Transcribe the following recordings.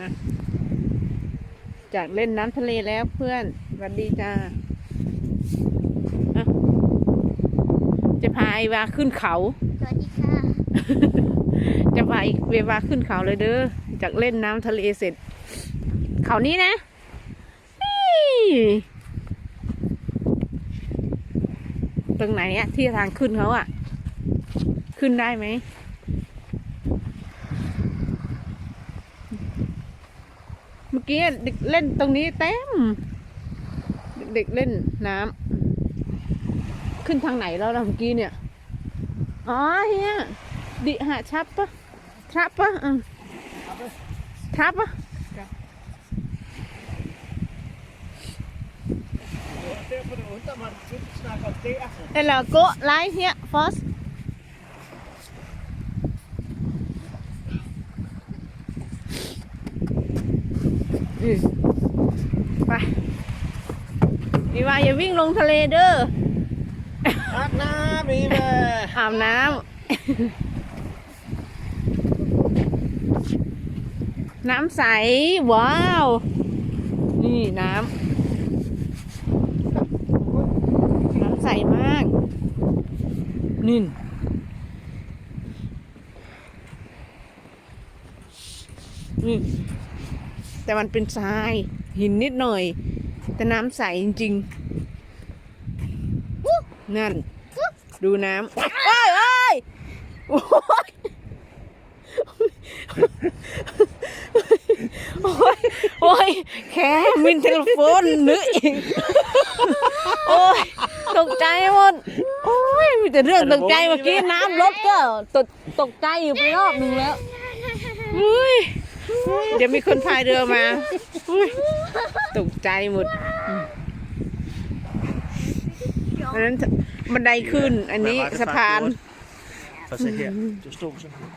อะจากเล่นน้ำทะเลแล้วเพื่อนสวัสดีจ้าอะจะพาไอวาขึ้นเขา สวัสดีค่ะ จะพาอีกเววาขึ้นเขาเลยเด้อ จากเล่นน้ำทะเลเสร็จ เขานี้นะนี่ตรงไหนอะที่ทางขึ้นเขาอะขึ้นได้ไหม เมื่อ กี้เด็กเล่นตรงนี้เต็ม เด็กเล่นน้ำขึ้นทางไหนแล้วล่ะเมื่อกี้เนี่ย อ๋อเฮียดิหาชับปะทับปะอืมทับปะ Derfor det undrer mig, at du snakker der. เอลโกไลท์เฮียฟอส ไปอีวาอย่าวิ่งลงทะเลเด้อ Tak na, Eva. อาบน้ำน้ำใส ว้าว นี่น้ำน้ำใสมาก นี่นนี่ แต่มันเป็นทรายหินนิดหน่อย แต่น้ำใสจริงๆนั่น ดูน้ำเอ้ยเอ้ยโอ้ยโอ้ยโอ้ยแค่มินเทลโฟนนึกอีกโอ้ยตกใจหมดโอ้ยมีแต่เรื่องตกใจเมื่อกี้น้ำลดก็ตกตกใจอยู่ไปรอบหนึ่งแล้วอุ้ย เดี๋ยวมีคนพายเรือมาอุ้ยตกใจหมดอันนั้นบันไดขึ้น อันนี้สะพาน Så se her. Du stod sådan her.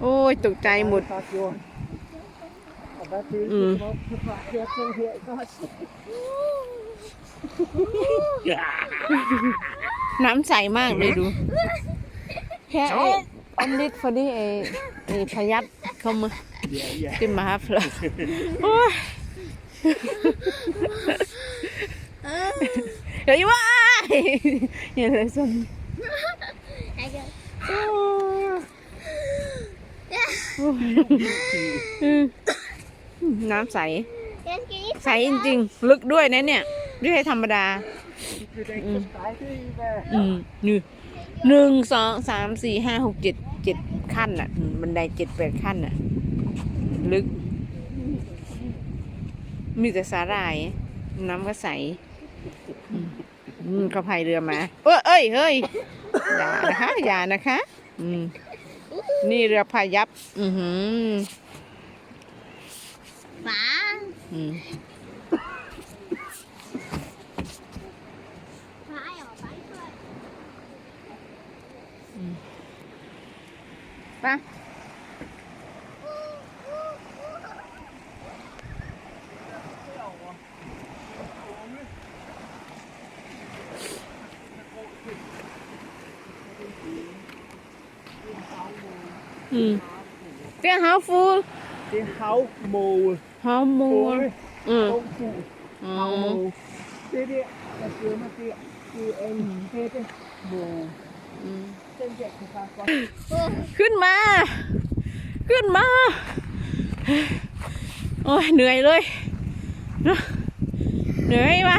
โอ้ยตกใจหมด Far gjorde. Og hvad følte Mm. du op på far her sådan her, ikke også? Ja. น้ำใสมากเลยดูแค่ ไอ้อันลิดพอดีไอ้ไอ้พยับเข้ามา Ja, ja. ขึ้นมาครับเลยโอ้ยเฮ้ยว้ายอย่าเลยสนไอ้เกิดน้ำใสเกิดกี้ใสจริงๆ ลึกด้วยนะเนี่ย ไม่ใช่ธรรมดา Det er da ikke for strækket, Eva. อืมนี่ หนึ่งสองสามสี่ห้าหกเจ็ดเจ็ดขั้นอะอืมบันไดเจ็ดแปดขั้นอะ ลึก มีแต่สาหร่าย น้ำก็ใสอืมอืมเขาพายเรือมา เอ้ยเอ้ยเฮ้ยอย่านะคะอย่านะคะ อืมนี่เรือพายับ อือหือหมาอืม หมาออกไปด้วย ไปอืมเตี้ย how full Det er havmåge. how more Måge. อืม Ungfugl. อ๋อ Havmåge. Det der, der svømmer der, det er en hættemåge. อืม Den der kan faktisk godt ขึ้นมา ขึ้นมา โอ้ยเหนื่อยเลยเนอะเหนื่อยวะ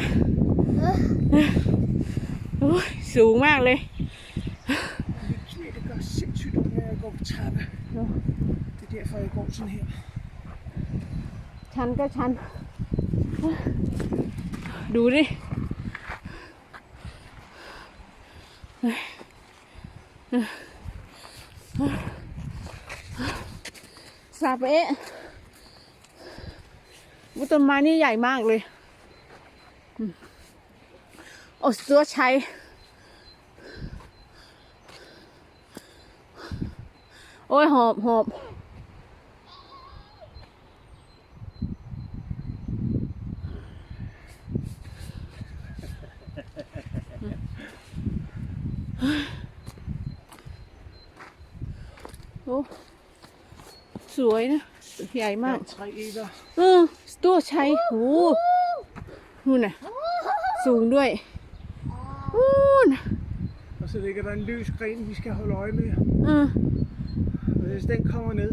โอ้ยสูงมากเลย Mit knæ, det gør sindssygt ondt, når jeg går på trappe. Det er derfor, jeg går sådan her. ชันก็ชัน ดูดิ สาเอ๊ะวุต้นไม้นี่ใหญ่มากเลยอืมโอ้ตัวชัยโอ้ยหอบหอบ สวยนะตึกใหญ่มาก Der er tre etter. เออตัวใช้โหนู่นน่ะ สูงด้วยนู่น Og så ligger der en løs gren, vi skal holde øje med. เออ Og hvis den kommer ned,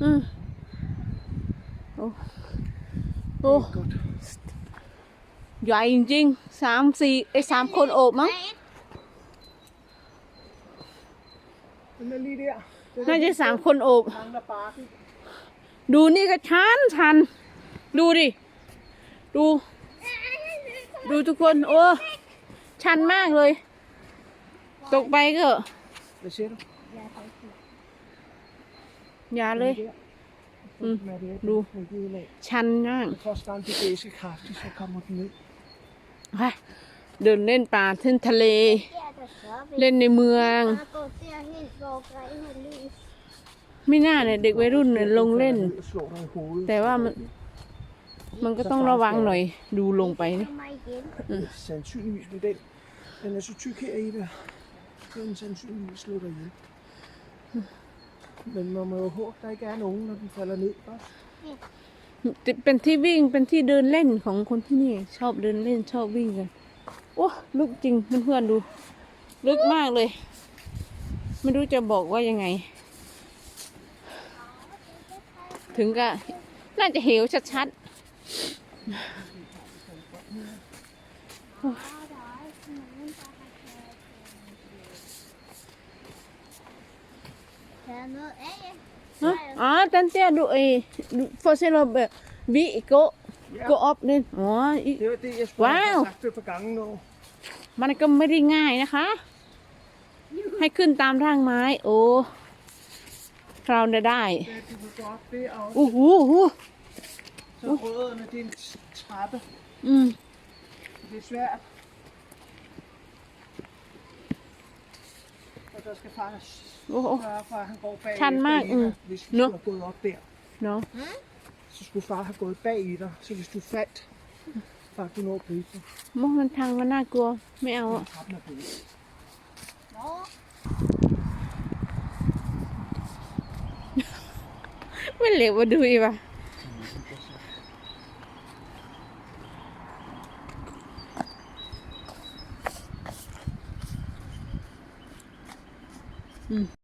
เออโอ้โอ้ det er godt. ใหญ่จริงๆสามสี่ไอ้ยสามคนโอบมั้ง Den er lige der. Den น่า er จะ lige สาม der. คนโอบ Mangler barken. ดูนี่ก็ชันชัน ดูดิ ดู ดูทุกคน โอ้ ชันมากเลย ตกไปก็ Hvad siger du? อย่าเลย Der. Mm. Den er der. Nu. Den er givet af. ชันมาก Det koster bare en bevægelse kraftigt, så kommer den ned. ไปเดินเล่นป่าเส้นทะเล Der er der så เล่นในเมืองไม่น่าเนี่ยเด็กวัยรุ่นเนี่ยลงเล่น แต่ว่ามันมันก็ต้องระวังหน่อยดูลงไปเนะเป็นที่วิ่งเป็นที่เดินเล่นของคนที่นี่ ชอบเดินเล่นชอบวิ่งกัน โอ้ลูกจริงเพื่อนๆดู ลึกมากเลย ไม่รู้จะบอกว่ายังไง ถึงก็น่าจะเหวชัด Der er noget af. ๆฮะอ๋อตันเตี้ยดูเอฟอสเซลแบบวิโกโกออฟเนี่ยอ๋ออี Det var det, jeg skulle Wow. have sagt det et par gange nu. มันก็ไม่ได้ง่ายนะคะ ให้ขึ้นตามทางไม้ โอ้เราได้ได้ Ja, du kan godt det, og โอ้โหโอ้โห så rødderne, det er en trappe. อืม Det er svært. Og der skal faktisk โอ้โห sørge for, at han går bag Tan mark, efter i dig, mm. hvis du Nå. skulle have gået op der. เนาะ Så skulle far have gået bag i dig, så hvis du faldt, så kunne du nå at gribe dig. มองมันทางมันน่ากลัว ไม่เหลวมาดูอีกว่ะ